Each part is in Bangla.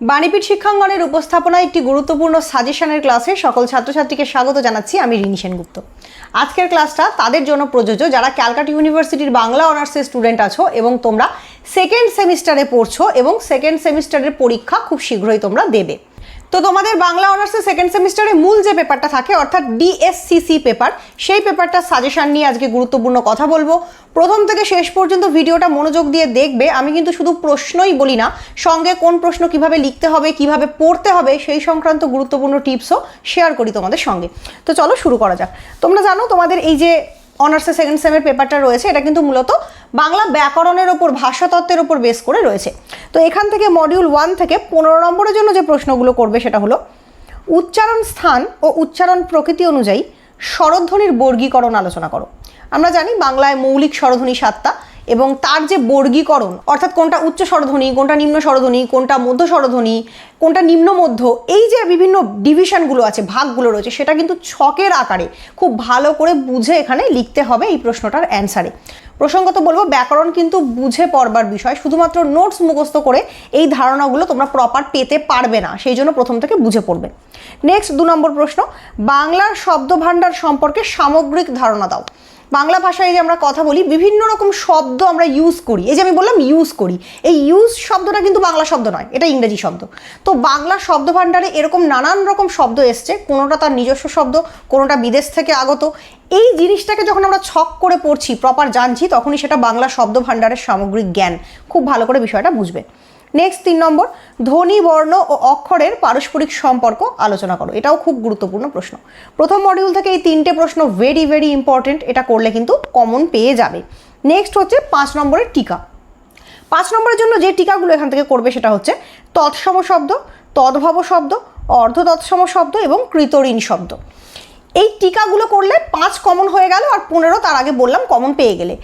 বাণীপীঠ শিক্ষাঙ্গনের উপস্থাপনায় একটি গুরুত্বপূর্ণ সাজেশনের ক্লাসে সকল ছাত্রছাত্রীকে স্বাগত জানাচ্ছি আমি রিনি সেনগুপ্ত আজকের ক্লাসটা তাদের জন্য প্রযোজ্য যারা ক্যালকাটা ইউনিভার্সিটির বাংলা অনার্সের স্টুডেন্ট আছো এবং তোমরা সেকেন্ড সেমিস্টারে পড়ছো এবং সেকেন্ড সেমিস্টারের পরীক্ষা খুব শীঘ্রই তোমরা দেবে। তো তোমাদের বাংলা অনার্সের সেকেন্ড সেমিস্টারে মূল যে পেপারটা থাকে, অর্থাৎ ডিএসসিসি পেপার সেই পেপারটা সাজেশন নিয়ে আজকে গুরুত্বপূর্ণ কথা বলব। প্রথম থেকে শেষ পর্যন্ত ভিডিওটা মনোযোগ দিয়ে দেখবে। আমি কিন্তু শুধু প্রশ্নই বলি না, সঙ্গে কোন প্রশ্ন কীভাবে লিখতে হবে, কীভাবে পড়তে হবে, সেই সংক্রান্ত গুরুত্বপূর্ণ টিপসও শেয়ার করি তোমাদের সঙ্গে। তো চলো শুরু করা যাক। তোমরা জানো তোমাদের এই যে অনার্সের সেকেন্ড সেমের পেপারটা রয়েছে, এটা কিন্তু মূলত বাংলা ব্যাকরণের ওপর ভাষাতত্ত্বের ওপর বেস করে রয়েছে। তো এখান থেকে মডিউল ওয়ান থেকে পনেরো নম্বরের জন্য যে প্রশ্নগুলো করবে সেটা হলো, উচ্চারণ স্থান ও উচ্চারণ প্রকৃতি অনুযায়ী স্বরধ্বনির বর্গীকরণ আলোচনা করো। আমরা জানি বাংলায় মৌলিক স্বরধ্বনি সাতটা এবং তার যে বর্গীকরণ, অর্থাৎ কোনটা উচ্চ স্বরধ্বনি, কোনটা নিম্ন স্বরধ্বনি, কোনটা মধ্য স্বরধ্বনি, কোনটা নিম্ন মধ্য, এই যে বিভিন্ন ডিভিশনগুলো আছে, ভাগগুলো রয়েছে, সেটা কিন্তু ছকের আকারে খুব ভালো করে বুঝে এখানে লিখতে হবে এই প্রশ্নটার অ্যান্সারে। প্রসঙ্গত বলব, ব্যাকরণ কিন্তু বুঝে পড়বার বিষয়, শুধুমাত্র নোটস মুখস্থ করে এই ধারণাগুলো তোমরা প্রপার পেতে পারবে না, সেই জন্য প্রথম থেকে বুঝে পড়বে। নেক্সট দু নম্বর প্রশ্ন, বাংলার শব্দভাণ্ডার সম্পর্কে সামগ্রিক ধারণা দাও। বাংলা ভাষায় যে আমরা কথা বলি, বিভিন্ন রকম শব্দ আমরা ইউজ করি। এই যে আমি বললাম ইউজ করি। এই ইউজ শব্দটা কিন্তু বাংলা শব্দ নয়, এটা ইংরেজি শব্দ। তো বাংলা শব্দ ভাণ্ডারে এরকম নানান রকম শব্দ এসছে, কোনোটা তার নিজস্ব শব্দ, কোনোটা বিদেশ থেকে আগত। এই জিনিসটাকে যখন আমরা ছক করে পড়ছি প্রপার জানছি, তখনই সেটা বাংলা শব্দ ভাণ্ডারের সামগ্রিক জ্ঞান। খুব ভালো করে বিষয়টা বুঝবে। নেক্সট তিন নম্বর, ধ্বনি, বর্ণ ও অক্ষরের পারস্পরিক সম্পর্ক আলোচনা করো। এটাও খুব গুরুত্বপূর্ণ প্রশ্ন। প্রথম মডিউল থেকে এই তিনটে প্রশ্ন ভেরি ভেরি ইম্পর্টেন্ট এটা করলে কিন্তু কমন পেয়ে যাবে। নেক্সট হচ্ছে পাঁচ নম্বরের টিকা। পাঁচ নম্বরের জন্য যে টিকাগুলো এখান থেকে করবে সেটা হচ্ছে তৎসম শব্দ, তদ্ভব শব্দ অর্ধ তৎসম শব্দ এবং কৃতঋণ শব্দ। এই টিকাগুলো করলে পাঁচ কমন হয়ে গেল আর পনেরো তার আগে বললাম কমন পেয়ে গেলে।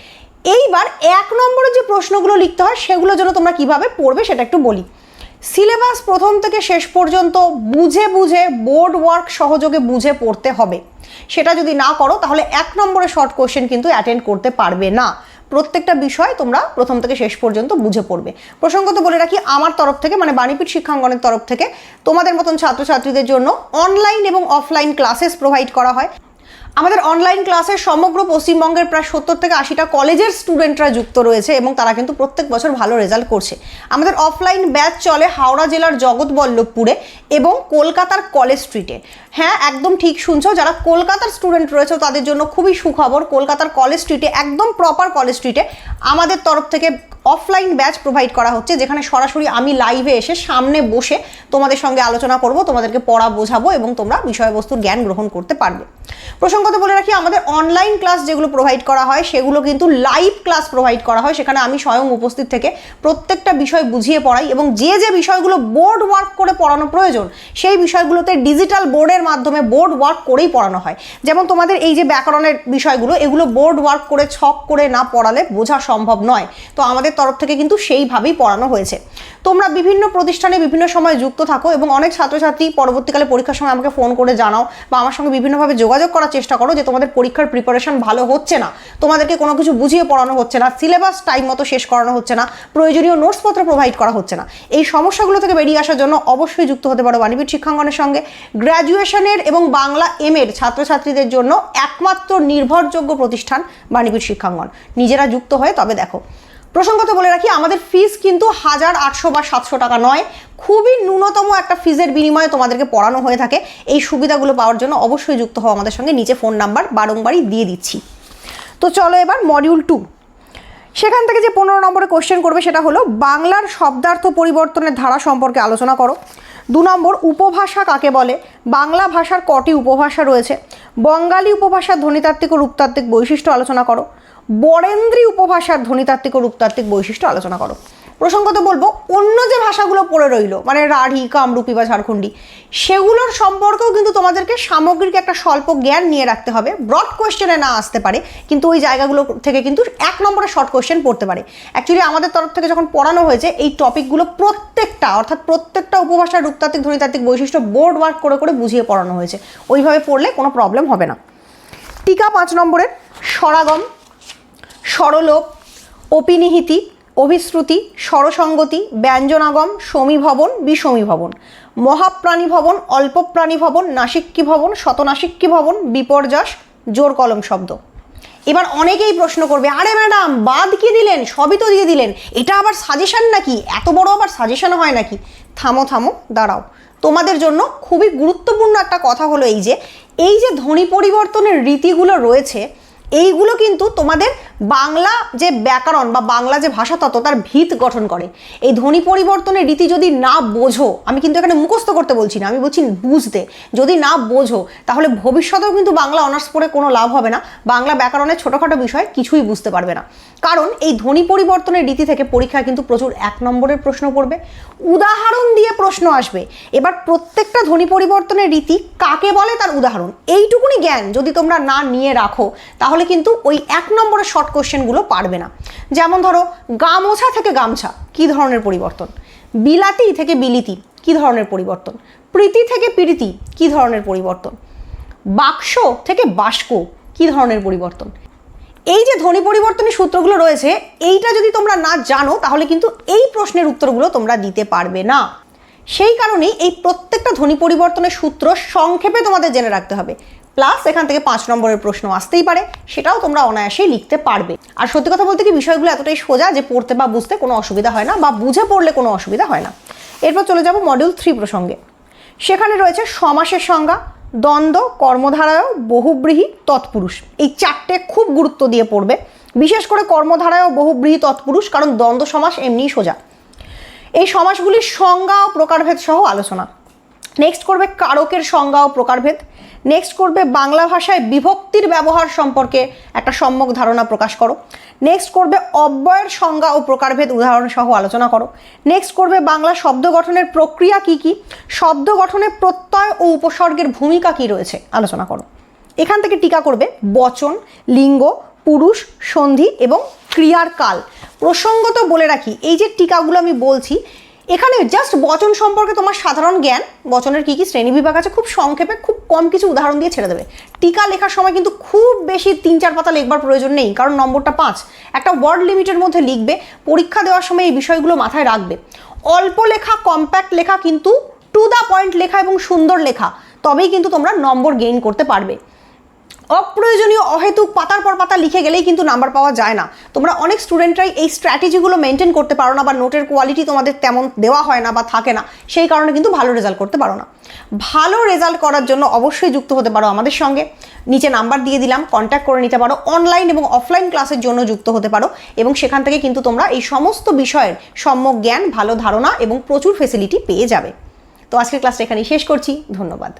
এইবার এক নম্বরে যে প্রশ্নগুলো লিখতে হয়, সেগুলো যেন তোমরা কীভাবে পড়বে সেটা একটু বলি। সিলেবাস প্রথম থেকে শেষ পর্যন্ত বুঝে বুঝে বোর্ড ওয়ার্ক সহযোগে বুঝে পড়তে হবে। সেটা যদি না করো, তাহলে এক নম্বরে শর্ট কোশ্চেন কিন্তু অ্যাটেন্ড করতে পারবে না। প্রত্যেকটা বিষয় তোমরা প্রথম থেকে শেষ পর্যন্ত বুঝে পড়বে। প্রসঙ্গত বলে রাখি, আমার তরফ থেকে মানে বাণীপীঠ শিক্ষাঙ্গনের তরফ থেকে, তোমাদের মতন ছাত্রছাত্রীদের জন্য অনলাইন এবং অফলাইন ক্লাসেস প্রোভাইড করা হয়। আমাদের অনলাইন ক্লাসে সমগ্র পশ্চিমবঙ্গের প্রায় সত্তর থেকে আশিটা কলেজের স্টুডেন্টরা যুক্ত রয়েছে এবং তারা কিন্তু প্রত্যেক বছর ভালো রেজাল্ট করছে। আমাদের অফলাইন ব্যাচ চলে হাওড়া জেলার জগৎবল্লভপুরে এবং কলকাতার কলেজ স্ট্রিটে হ্যাঁ একদম ঠিক শুনছো, যারা কলকাতার স্টুডেন্ট রয়েছে তাদের জন্য খুবই সুখবর, কলকাতার কলেজ স্ট্রিটে একদম প্রপার কলেজ স্ট্রিটে আমাদের তরফ থেকে অফলাইন ব্যাচ প্রোভাইড করা হচ্ছে, যেখানে সরাসরি আমি লাইভে এসে সামনে বসে তোমাদের সঙ্গে আলোচনা করব, তোমাদেরকে পড়া বোঝাবো এবং তোমরা বিষয়বস্তুর জ্ঞান গ্রহণ করতে পারবে। প্রসঙ্গত বলে রাখি, আমাদের অনলাইন ক্লাস যেগুলো প্রোভাইড করা হয়, সেগুলো কিন্তু লাইভ ক্লাস প্রোভাইড করা হয়, সেখানে আমি স্বয়ং উপস্থিত থেকে প্রত্যেকটা বিষয় বুঝিয়ে পড়াই এবং যে যে বিষয়গুলো বোর্ড ওয়ার্ক করে পড়ানো প্রয়োজন, সেই বিষয়গুলোতে ডিজিটাল বোর্ডের মাধ্যমে বোর্ড ওয়ার্ক করেই পড়ানো হয়। যেমন তোমাদের এই যে ব্যাকরণের বিষয়গুলো, এগুলো বোর্ড ওয়ার্ক করে, ছক করে না পড়ালে বোঝা সম্ভব নয়। তো আমাদের তরফ থেকে কিন্তু সেইভাবেই পড়ানো হয়েছে। তোমরা বিভিন্ন প্রতিষ্ঠানে বিভিন্ন সময় যুক্ত থাকো এবং অনেক ছাত্রছাত্রী পরবর্তীকালে পরীক্ষার সময় আমাকে ফোন করে জানাও বা আমার সঙ্গে বিভিন্নভাবে যোগাযোগ করার চেষ্টা করো যে তোমাদের পরীক্ষার প্রিপারেশন ভালো হচ্ছে না। তোমাদেরকে কোনো কিছু বুঝিয়ে পড়ানো হচ্ছে না সিলেবাস টাইম মতো শেষ করানো হচ্ছে না, প্রয়োজনীয় নোটসপত্র প্রোভাইড করা হচ্ছে না। এই সমস্যাগুলো থেকে বেরিয়ে আসার জন্য অবশ্যই যুক্ত হতে পারো বাণীপীঠ শিক্ষাঙ্গনের সঙ্গে। গ্র্যাজুয়েশনের এবং বাংলা এম এর ছাত্রছাত্রীদের জন্য একমাত্র নির্ভরযোগ্য প্রতিষ্ঠান বাণীপীঠ শিক্ষাঙ্গন। নিজেরা যুক্ত হয়ে তবে দেখো। প্রসঙ্গত বলে রাখি, আমাদের ফিস কিন্তু হাজার আটশো বা সাতশো টাকা নয়। খুবই ন্যূনতম একটা ফিজের বিনিময়ে তোমাদেরকে পড়ানো হয়ে থাকে। এই সুবিধাগুলো পাওয়ার জন্য অবশ্যই যুক্ত হও আমাদের সঙ্গে। নিচে ফোন নাম্বার বারংবারই দিয়ে দিচ্ছি। তো চলো এবার মডিউল টু সেখান থেকে যে পনেরো নম্বরে কোশ্চেন করবে সেটা হলো, বাংলার শব্দার্থ পরিবর্তনের ধারা সম্পর্কে আলোচনা করো। দু নম্বর, উপভাষা কাকে বলে? বাংলা ভাষার কটি উপভাষা রয়েছে? বঙ্গালী উপভাষার ধ্বনিতাত্ত্বিক ও রূপতাত্ত্বিক বৈশিষ্ট্য আলোচনা করো। বরেন্দ্রী উপভাষার ধ্বনিতাত্ত্বিক ও রূপতাত্ত্বিক বৈশিষ্ট্য আলোচনা করো। প্রসঙ্গত বলব, অন্য যে ভাষাগুলো পড়ে রইল মানে রাঢ়ি, কামরূপী বা ঝাড়খণ্ডী, সেগুলোর সম্পর্কেও কিন্তু তোমাদেরকে সামগ্রিক একটা স্বল্প জ্ঞান নিয়ে রাখতে হবে। ব্রড কোয়েশ্চেনে না আসতে পারে, কিন্তু ওই জায়গাগুলো থেকে কিন্তু এক নম্বরে শর্ট কোয়েশ্চেন পড়তে পারে। অ্যাকচুয়ালি আমাদের তরফ থেকে যখন পড়ানো হয়েছে, এই টপিকগুলো প্রত্যেকটা, অর্থাৎ প্রত্যেকটা উপভাষার রূপতাত্ত্বিক, ধ্বনিতাত্ত্বিক বৈশিষ্ট্য বোর্ড ওয়ার্ক করে করে বুঝিয়ে পড়ানো হয়েছে। ওইভাবে পড়লে কোনো প্রবলেম হবে না। টিকা পাঁচ নম্বরের স্বরাগম, স্বরলোপ, অপিনিহিতি অভিশ্রুতি, স্বরসঙ্গতি, ব্যঞ্জনাগম, সমীভবন, বিষমীভবন মহাপ্রাণী ভবন অল্পপ্রাণী ভবন নাসিক্যী ভবন শতনাসিক্যী ভবন বিপর্যস জোর কলম শব্দ। এবার অনেকেই প্রশ্ন করবে, আরে ম্যাডাম, বাদ কি দিলেন? সবই তো দিয়ে দিলেন। এটা আবার সাজেশন নাকি? এত বড় আবার সাজেশন হয় নাকি? থামো থামো, দাঁড়াও। তোমাদের জন্য খুবই গুরুত্বপূর্ণ একটা কথা হলো এই যে এই যে ধ্বনি পরিবর্তনের রীতিগুলো রয়েছে এইগুলো কিন্তু তোমাদের বাংলা যে ব্যাকরণ বা বাংলা যে ভাষাতত্ত্ব তার ভিত গঠন করে। এই ধ্বনি পরিবর্তনের রীতি যদি না বোঝো, আমি কিন্তু এখানে মুখস্থ করতে বলছি না, আমি বলছি বুঝতে। যদি না বোঝো, তাহলে ভবিষ্যতেও কিন্তু বাংলা অনার্স পড়ে কোনো লাভ হবে না। বাংলা ব্যাকরণের ছোটোখাটো বিষয় কিছুই বুঝতে পারবে না। কারণ এই ধ্বনি পরিবর্তনের রীতি থেকে পরীক্ষায় কিন্তু প্রচুর এক নম্বরের প্রশ্ন পড়বে। উদাহরণ দিয়ে প্রশ্ন আসবে। এবার প্রত্যেকটা ধ্বনি পরিবর্তনের রীতি কাকে বলে তার উদাহরণ? এইটুকুনি জ্ঞান যদি তোমরা না নিয়ে রাখো তাহলে কিন্তু ওই এক নম্বরের শর্ট কোশ্চেনগুলো পারবে না। যেমন ধরো, গামোছা থেকে গামছা, কি ধরনের পরিবর্তন? বিলাতি থেকে বিলিতি, কি ধরনের পরিবর্তন? প্রীতি থেকে প্রীতি, কি ধরনের পরিবর্তন? বাক্স থেকে বাস্ক কি ধরনের পরিবর্তন? এই যে ধ্বনি পরিবর্তনের সূত্রগুলো রয়েছে, এইটা যদি তোমরা না জানো, তাহলে কিন্তু এই প্রশ্নের উত্তরগুলো তোমরা দিতে পারবে না। সেই কারণেই এই প্রত্যেকটা ধ্বনি পরিবর্তনের সূত্র সংক্ষেপে তোমাদের জেনে রাখতে হবে। প্লাস এখান থেকে পাঁচ নম্বরের প্রশ্ন আসতেই পারে। সেটাও তোমরা অনায়াসেই লিখতে পারবে। আর সত্যি কথা বলতে কি, বিষয়গুলো এতটাই সোজা যে পড়তে বা বুঝতে কোনো অসুবিধা হয় না বা বুঝে পড়লে কোনো অসুবিধা হয় না। এরপর চলে যাব মডিউল থ্রি প্রসঙ্গে। সেখানে রয়েছে সমাসের সংজ্ঞা, দ্বন্দ্ব, কর্মধারায় বহুব্রীহি, তৎপুরুষ। এই চারটে খুব গুরুত্ব দিয়ে পড়বে। বিশেষ করে কর্মধারায় বহুব্রীহি, তৎপুরুষ, কারণ দ্বন্দ্ব সমাস এমনিই সোজা। এই সমাসগুলির সংজ্ঞা ও প্রকারভেদ সহ আলোচনা। নেক্সট করবে কারকের সংজ্ঞা ও প্রকারভেদ। নেক্সট করবে বাংলা ভাষায় বিভক্তির ব্যবহার সম্পর্কে একটা সম্যক ধারণা প্রকাশ করো। নেক্সট করবে অব্যয়ের সংজ্ঞা ও প্রকারভেদ উদাহরণ সহ আলোচনা করো। নেক্সট করবে বাংলা শব্দ গঠনের প্রক্রিয়া কি কি? শব্দ গঠনে প্রত্যয় ও উপসর্গের ভূমিকা কি রয়েছে? আলোচনা করো। এখান থেকে টিকা করবে বচন, লিঙ্গ, পুরুষ, সন্ধি এবং ক্রিয়ার কাল। প্রসঙ্গত বলে রাখি, এই যে টিকাগুলো আমি বলছি এখানে জাস্ট বচন সম্পর্কে তোমার সাধারণ জ্ঞান, বচনের কী কী শ্রেণীবিভাগ আছে, খুব সংক্ষেপে খুব কম কিছু উদাহরণ দিয়ে ছেড়ে দেবে। টিকা লেখার সময় কিন্তু খুব বেশি তিন চার পাতা লেখবার প্রয়োজন নেই, কারণ নম্বরটা পাঁচ। একটা ওয়ার্ড লিমিটের মধ্যে লিখবে, পরীক্ষা দেওয়ার সময় এই বিষয়গুলো মাথায় রাখবে। অল্প লেখা কম্প্যাক্ট লেখা কিন্তু টু দ্য পয়েন্ট লেখা এবং সুন্দর লেখা, তবেই কিন্তু তোমরা নম্বর গেইন করতে পারবে। অপ্রয়োজনীয় অহেতুক পাতার পর পাতা লিখে গেলেই কিন্তু নাম্বার পাওয়া যায় না। তোমরা অনেক স্টুডেন্টরাই এই স্ট্র্যাটেজিগুলো মেনটেন করতে পারো না বা নোটের কোয়ালিটি তোমাদের তেমন দেওয়া হয় না বা থাকে না। সেই কারণে কিন্তু ভালো রেজাল্ট করতে পারো না। ভালো রেজাল্ট করার জন্য অবশ্যই যুক্ত হতে পারো আমাদের সঙ্গে। নিচে নাম্বার দিয়ে দিলাম কন্ট্যাক্ট করে নিতে পারো। অনলাইন এবং অফলাইন ক্লাসের জন্য যুক্ত হতে পারো এবং সেখান থেকে কিন্তু তোমরা এই সমস্ত বিষয়ের সম্যক জ্ঞান, ভালো ধারণা এবং প্রচুর ফেসিলিটি পেয়ে যাবে। তো আজকের ক্লাসটা এখানেই শেষ করছি। ধন্যবাদ।